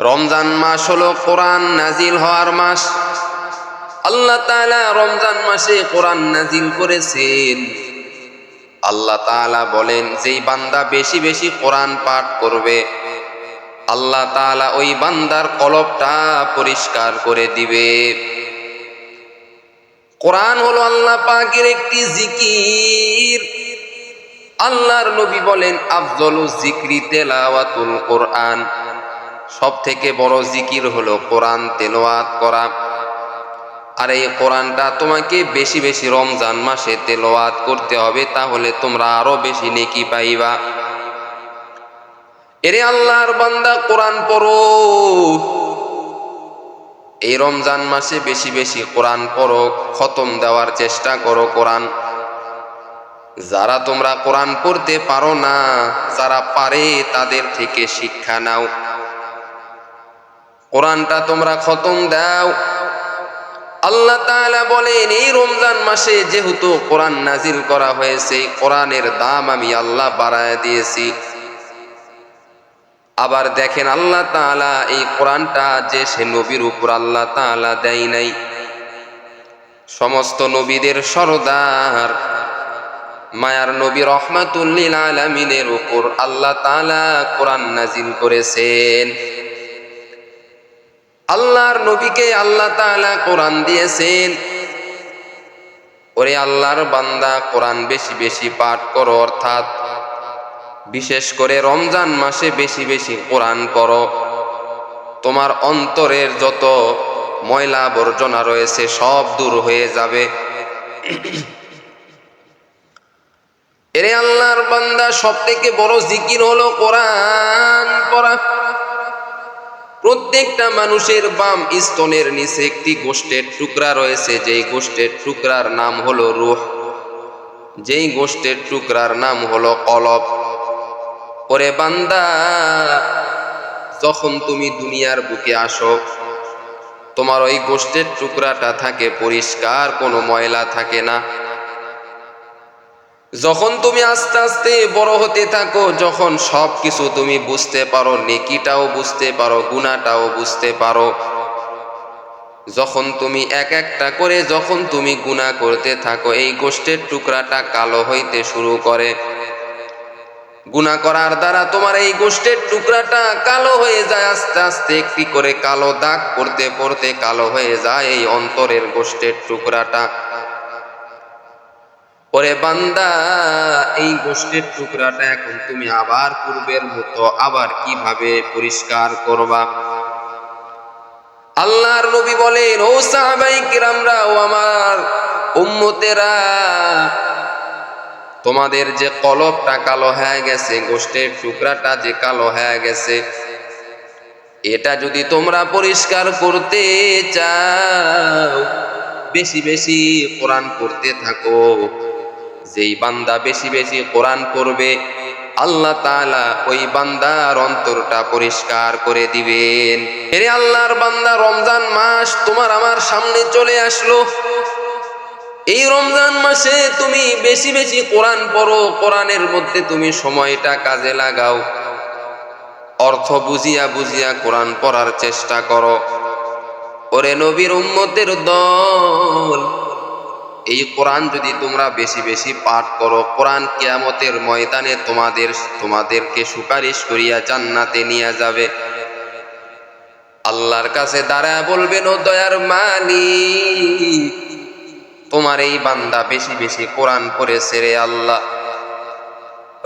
রমজান মাস হলো কোরআন নাজিল হওয়ার মাস। আল্লাহ তাআলা রমজান মাসে কোরআন নাজিল করেছেন। আল্লাহ তাআলা বলেন, যেই বান্দা বেশি বেশি কোরআন পাঠ করবে, আল্লাহ তাআলা ওই বান্দার কলবটা পরিষ্কার করে দিবে। কোরআন হলো আল্লাহ পাকের একটি জিকির। আল্লাহর নবী বলেন, আফজলু জিক্রি তেলাওয়াতুল কোরআন। সব থেকে বড় জিকির হলো কোরআন তেলাওয়াত করা। আর এই কোরআনটা তোমাকে বেশি বেশি রমজান মাসে তেলাওয়াত করতে হবে, তাহলে তোমরা আরও বেশি নেকি পাইবা। এরে আল্লাহর বান্দা, কোরআন পড়ো। এই রমজান মাসে বেশি বেশি কোরআন পড়ো, খতম দেওয়ার চেষ্টা করো কোরআন। যারা তোমরা কোরআন পড়তে পারো না, যারা পারে তাদের থেকে শিক্ষা নাও। কোরআনটা তোমরা খতম দাও। আল্লাহ তাআলা বলেন, এই রমজান মাসে যেহেতু কোরআন নাজিল করা হয়েছে, কোরআনের দাম আমি আল্লাহ বাড়ায় দিয়েছি। আবার দেখেন আল্লাহ তাআলা এই কোরআনটা যে সে নবীর উপর আল্লাহ তাআলা দেয় নাই। সমস্ত নবীদের সরদার, মায়ার নবী রহমাতুল্লিল আলামিনের উপর আল্লাহ তাআলা কোরআন নাজিল করেছেন। আল্লাহর নবীকে আল্লাহ তাআলা কোরআন দিয়েছেন। ওরে আল্লাহর বান্দা, কোরআন বেশি বেশি পাঠ করো, অর্থাৎ বিশেষ করে রমজান মাসে বেশি বেশি কোরআন করো। তোমার অন্তরের যত ময়লা আবর্জনা রয়েছে, সব দূর হয়ে যাবে। এরে আল্লাহর বান্দা সব থেকে বড় জিকির হলো কোরআন পড়া। প্রত্যেকটা মানুষের বাম স্তনের নিচে একটি গোষ্ঠের টুকরা রয়েছে, যেই গোষ্ঠের টুকরার নাম হলো রুহ। যেই গোষ্ঠের টুকরার নাম হলো কলব ওরে বান্দা, যখন তুমি দুনিয়ার বুকে আসো, তোমার ওই গোষ্ঠের টুকরাটা থাকে পরিষ্কার, কোনো ময়লা থাকে না। যখন তুমি আস্তে আস্তে বড় হতে থাকো, যখন সব কিছু তুমি বুঝতে পারো, নেকিটাও বুঝতে পারো, গুণাটাও বুঝতে পারো, যখন তুমি এক একটা করে যখন তুমি গুণা করতে থাকো, এই গোষ্ঠের টুকরাটা কালো হইতে শুরু করে। গুণা করার দ্বারা তোমার এই গোষ্ঠের টুকরাটা কালো হয়ে যায়, আস্তে আস্তে একটি করে কালো দাগ পড়তে পড়তে কালো হয়ে যায়, এই অন্তরের গোষ্ঠের টুকরাটা। ওরে বান্দা, এই গোষ্ঠের টুকরাটা এখন তুমি আবার পূর্বের মতো আবার কীভাবে পরিষ্কার করবা? আল্লাহর নবী বলেন, ও সাহাবাই কিরামরা, ও আমার উম্মতেরা, তোমাদের যে কলবটা কালো হয়ে গেছে, গোষ্ঠের টুকরাটা যে কালো হয়ে গেছে, এটা যদি তোমরা পরিষ্কার করতে চাও, বেশি বেশি কোরআন পড়তে থাকো। যেই বান্দা বেশি বেশি কোরআন পড়বে, আল্লাহ তালা ওই বান্দার অন্তরটা পরিষ্কার করে দিবেন। এরে আল্লাহর বান্দা, রমজান মাস তোমার আমার সামনে চলে আসলো। এই রমজান মাসে তুমি বেশি বেশি কোরআন পড়ো, কোরআনের মধ্যে তুমি সময়টা কাজে লাগাও। অর্থ বুঝিয়া বুঝিয়া কোরআন পড়ার চেষ্টা করো। ওরে নবীর উম্মতের দল এই কোরআন যদি তোমরা বেশি বেশি পাঠ করো, কোরআন কিয়ামতের ময়দানে তোমাদের, তোমাদেরকে সুপারিশ করিয়া জান্নাতে নিয়ে যাবে। আল্লাহর কাছে দাঁড়ায় বলবেন ও দয়ার মালিক, তোমার এই বান্দা বেশি বেশি কোরআন পড়েছে রে আল্লাহ।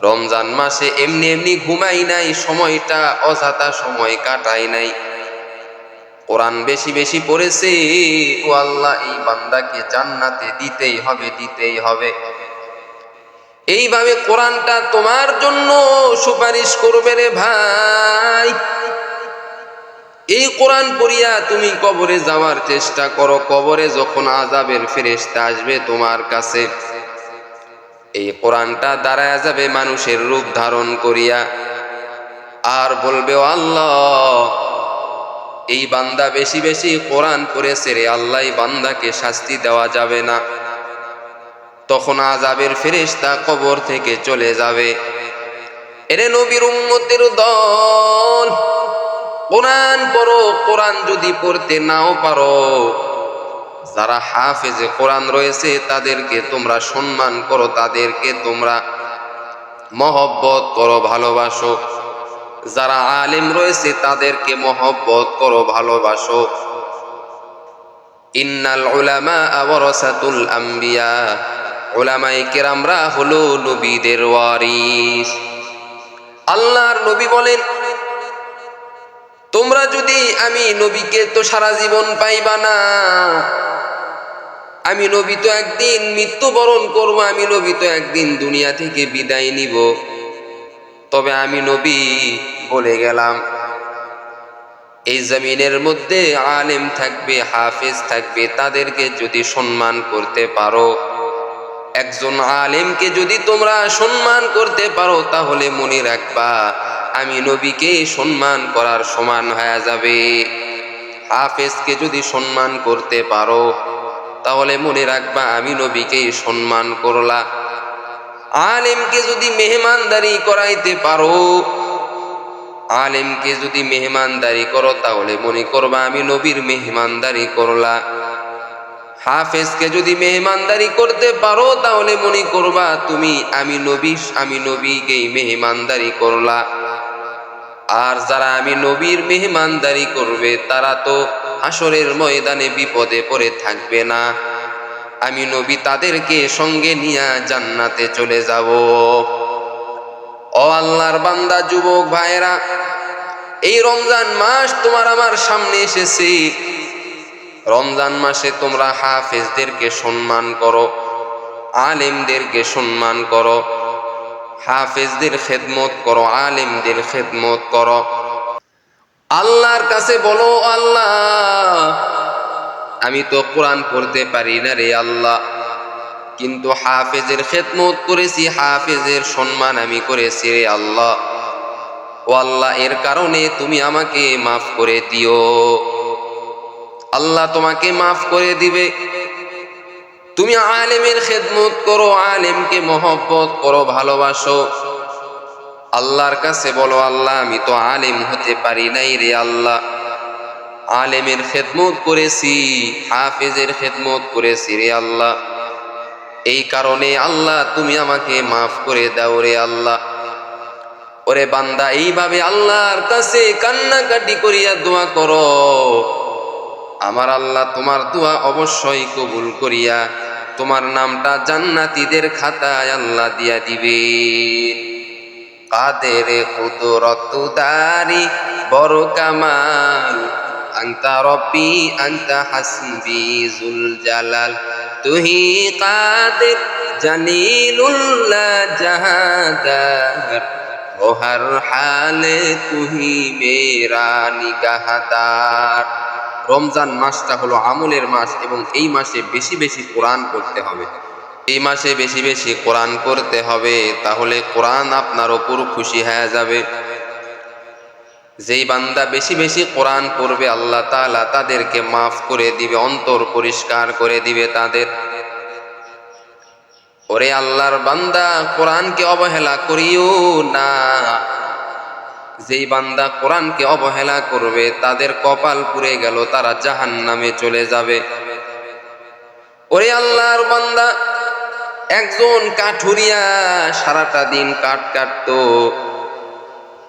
রমজান মাসে এমনি এমনি ঘুমাই নাই, সময়টা অযথা সময় কাটাই নাই। কোরআন বেশি বেশি পড়েছে, ও আল্লাহ এই বান্দাকে জান্নাতে দিতেই হবে দিতেই হবে। এইভাবে কোরআনটা তোমার জন্য সুপারিশ করবে রে ভাই। এই কোরআন পড়িয়া তুমি কবরে যাওয়ার চেষ্টা করো, কবরে যখন আজাবের ফেরেশতা আসবে তোমার কাছে। এই কোরআনটা দাঁড়ায় যাবে মানুষের রূপ ধারণ করিয়া। আর বলবে আল্লাহ এই বান্দা বেশি বেশি কোরআন পড়েছে রে আল্লাহ বান্দাকে শাস্তি দেওয়া যাবে না। তখন আজাবের ফেরেশতা কবর থেকে চলে যাবে। এরে নবীর উম্মতের দল, কোরআন পড়ো, কোরআন যদি পড়তে নাও পারো। যারা হাফেজে কোরআন রয়েছে, তাদেরকে তোমরা সম্মান করো, তাদেরকে তোমরা মহব্বত করো, ভালোবাসো। যারা আলেম রয়েছে, তাদেরকে মহব্বত করো, ভালোবাসো। ইন্নাল আম্বিয়া। হলো নবীদের আল্লাহর নবী বলেন, তোমরা যদি আমি নবীকে তো সারা জীবন পাইবা না, আমি নবী তো একদিন মৃত্যুবরণ করব, আমি নবী তো একদিন দুনিয়া থেকে বিদায় নিব। তবে আমি নবী বলে গেলাম। এই জমিনের মধ্যে আলেম থাকবে, হাফেজ থাকবে, তাদেরকে যদি সম্মান করতে পারো। একজন আলেমকে যদি তোমরা সম্মান করতে পারো, তাহলে মনে রাখবা, আমি নবীকে সম্মান করার সমান হয়ে যাবে। হাফেজকে যদি সম্মান করতে পারো, তাহলে মনে রাখবা, আমি নবীকে সম্মান করলা আলেমকে যদি মেহমানদারি করাইতে পারো, আলেমকে যদি মেহমানদারি করো, তাহলে মনে করবা আমি নবীর মেহমানদারি করলা। হাফেজকে যদি মেহমানদারি করতে পারো, তাহলে মনে করবা তুমি আমি নবী, আমি নবীকেই মেহমানদারি করলা। আর যারা আমি নবীর মেহমানদারি করবে, তারা তো হাসরের ময়দানে বিপদে পড়ে থাকবে না। আমি নবী তাদেরকে সঙ্গে নিয়ে জান্নাতে চলে যাব। ও আল্লাহর বান্দা, যুবক ভাইরা এই রমজান মাস তোমার আমার সামনে এসেছে। রমজান মাসে তোমরা হাফেজদেরকে সম্মান করো, আলেমদেরকে সম্মান করো, হাফেজদের খেদমত করো, আলেমদের খেদমত করো। আল্লাহর কাছে বলো, আল্লাহ আমি তো কোরআন পড়তে পারি না রে আল্লাহ। কিন্তু হাফেজের খেদমত করেছি, হাফেজের সম্মান আমি করেছি রে আল্লাহ। ও আল্লাহ, এর কারণে তুমি আমাকে মাফ করে দিও। আল্লাহ তোমাকে মাফ করে দিবে। তুমি আলেমের খেদমত করো, আলেমকে মহব্বত করো, ভালোবাসো। আল্লাহর কাছে বলো, আল্লাহ, আমি তো আলেম হতে পারি নাই রে আল্লাহ। আলেমের খেদমত করেছি, হাফেজের খেদমত করেছি রে আল্লাহ। এই কারণে আল্লাহ, তুমি আমাকে মাফ করে দাও রে আল্লাহ। ওরে বান্দা, এইভাবে আল্লাহর কাছে কান্নাকাটি করিয়া দোয়া করো। আমার আল্লাহ, তোমার দোয়া অবশ্যই কবুল করিয়া তোমার নামটা জান্নাতীদের খাতায় আল্লাহ দিয়া দিবে। কাদের কুদরত দারি বড় কামাল আন্তা রব্বি, আন্তা হাসবি জুল জালাল। তুহি কাদের জালিলুল্লাহ জাহাদার। ও হর হালে তুহি মেরা নিগাহাদার। রমজান মাসটা হলো আমলের মাস এবং এই মাসে বেশি বেশি কোরআন পড়তে হবে। এই মাসে বেশি বেশি কোরআন পড়তে হবে, তাহলে কোরআন আপনার ওপর খুশি হয়ে যাবে। যেই বান্দা বেশি বেশি কোরআন পড়বে, আল্লাহ তাআলা তাদেরকে মাফ করে দিবে, অন্তর পরিষ্কার করে দিবে তাদের। ওরে আল্লাহর বান্দা, কোরআনকে অবহেলা করিও না। যেই বান্দা কোরআনকে অবহেলা করবে, তাদের কপাল পুড়ে গেল, তারা জাহান নামে চলে যাবে। ওরে আল্লাহর বান্দা, একজন কাঠুরিয়া সারাটা দিন কাঠ কাটতো।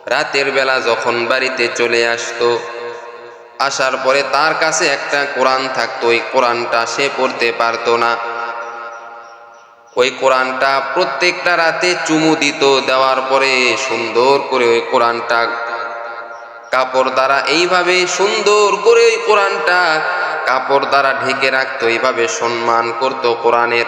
রাতের বেলা যখন বাড়িতে চলে আসতো, আসার পরে তার কাছে একটা কোরআন থাকতো, ওই কোরআনটা সে পড়তে পারতো না। ওই কোরআনটা প্রত্যেকটা রাতে চুমু দিত, দেওয়ার পরে সুন্দর করে ওই কোরআনটা কাপড় দ্বারা এইভাবে সুন্দর করে ওই কোরআনটা কাপড় দ্বারা ঢেকে রাখতো, এইভাবে সম্মান করত কোরআনের।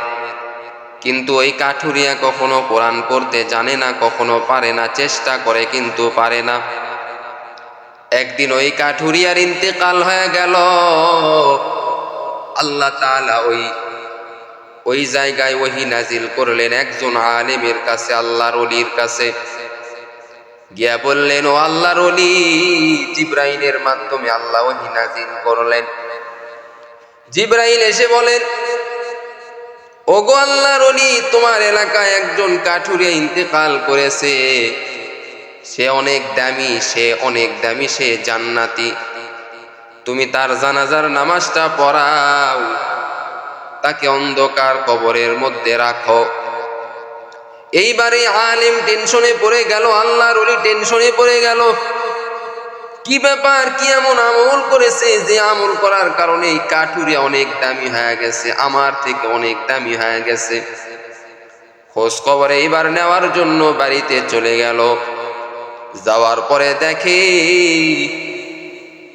কিন্তু ওই কাঠুরিয়া কখনো কোরআন পড়তে জানে না, কখনো পারে না, চেষ্টা করে কিন্তু পারে না। একদিন ওই কাঠুরিয়ার ইন্তেকাল হয়ে গেল। আল্লাহ তাআলা ওই ওই জায়গায় ওহি নাজিল করলেন একজন আলেমের কাছে, আল্লাহর অলির কাছে। গিয়া বললেন, ও আল্লাহর অলি জিব্রাইলের মাধ্যমে আল্লাহ ওহি নাজিল করলেন। জিব্রাইল এসে বলেন ওগো আল্লাহর অলি তোমার এলাকায় একজন কাঠুরিয়া ইন্তেকাল করেছে। সে অনেক দামি, সে অনেক দামি, সে জান্নাতি। তুমি তার জানাজার নামাজটা পড়াও। তাকে অন্ধকার কবরের মধ্যে রাখো। এইবারে আলিম টেনশনে পড়ে গেল, আল্লাহর ওলি টেনশনে পড়ে গেল। কি ব্যাপার, কি এমন আমল করেছে যে আমল করার কারণে এই কাঠুরিয়া অনেক দামি হয়ে গেছে, আমার থেকে অনেক দামি হয়ে গেছে। খোঁজ খবর এইবার নেওয়ার জন্য বাড়িতে চলে গেল। যাওয়ার পরে দেখে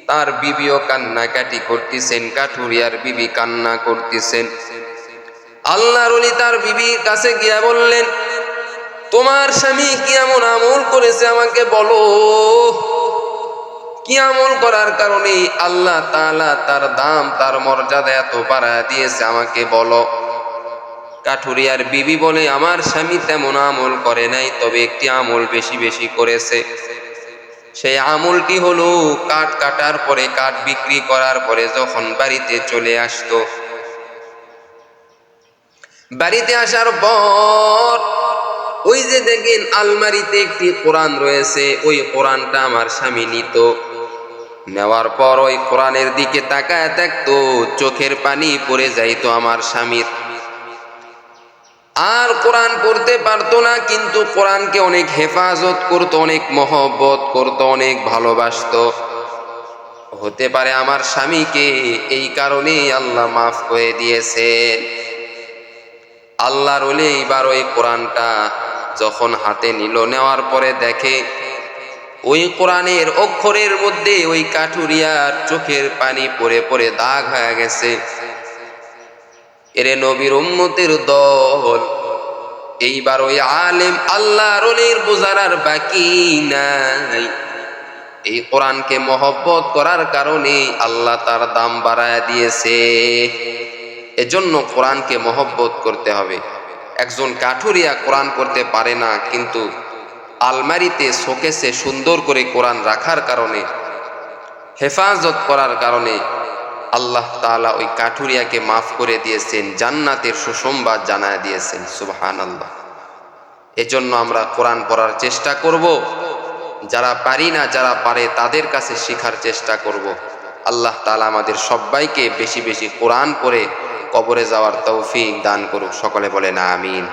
তার বিবিও কান্নাকাটি করতেছেন কাঠুরিয়ার বিবি কান্না করতেছেন। আল্লাহর তার বিবির কাছে গিয়া বললেন, তোমার স্বামী কি এমন আমল করেছে আমাকে বলো? কি আমল করার কারণে আল্লাহ তাআলা তার দাম, তার মর্যাদা এত বাড়া দিয়েছে। আমাকে বলো, কাঠুরিয়ার বিবি বলে, আমার স্বামী তেমন আমল করে নাই, তবে একটি আমল বেশি বেশি করেছে। সেই আমলটি হলো কাঠ কাটার পরে, কাঠ বিক্রি করার পরে যখন বাড়িতে চলে আসতো। বাড়িতে আসার পর ওই যে দেখেন, আলমারিতে একটি কোরআন রয়েছে, ওই কোরআনটা আমার স্বামী নিত। নেওয়ার পর ওই কোরআনের দিকে তাকায় থাকতো চোখের পানি পড়ে যাইতো আমার স্বামীর। আর কোরআন পড়তে পারতো না, কিন্তু কোরআনকে অনেক হেফাজত করতো, অনেক মহব্বত করতো, অনেক ভালোবাসতো। হতে পারে আমার স্বামীকে এই কারণেই আল্লাহ মাফ করে দিয়েছেন। আল্লাহর ওলে এইবার ওই কোরআনটা যখন হাতে নিল, নেওয়ার পরে দেখে ওই কোরআনের অক্ষরের মধ্যে ওই কাঠুরিয়ার চোখের পানি পড়ে পড়ে দাগ হয়ে গেছে। এরে নবীর উম্মতের দল, এইবার ওই আলেম আল্লাহ ওলির বোঝার বাকি নাই। এই কোরআনকে মহব্বত করার কারণে আল্লাহ তার দাম বাড়ায় দিয়েছে। এজন্য কোরআনকে মহব্বত করতে হবে। একজন কাঠুরিয়া কোরআন করতে পারে না, কিন্তু আলমারিতে শোকেসে সুন্দর করে কোরআন রাখার কারণে, হেফাজত করার কারণে আল্লাহ তাআলা ওই কাঠুরিয়াকে মাফ করে দিয়েছেন, জান্নাতের সুসংবাদ জানায় দিয়েছেন সুবহান আল্লাহ এজন্য আমরা কোরআন পড়ার চেষ্টা করব। যারা পারি না, যারা পারে তাদের কাছে শেখার চেষ্টা করব। আল্লাহ তাআলা আমাদের সবাইকে বেশি বেশি কোরআন পড়ে কবরে যাওয়ার তৌফিক দান করুক। সকলে বলেন, আমিন।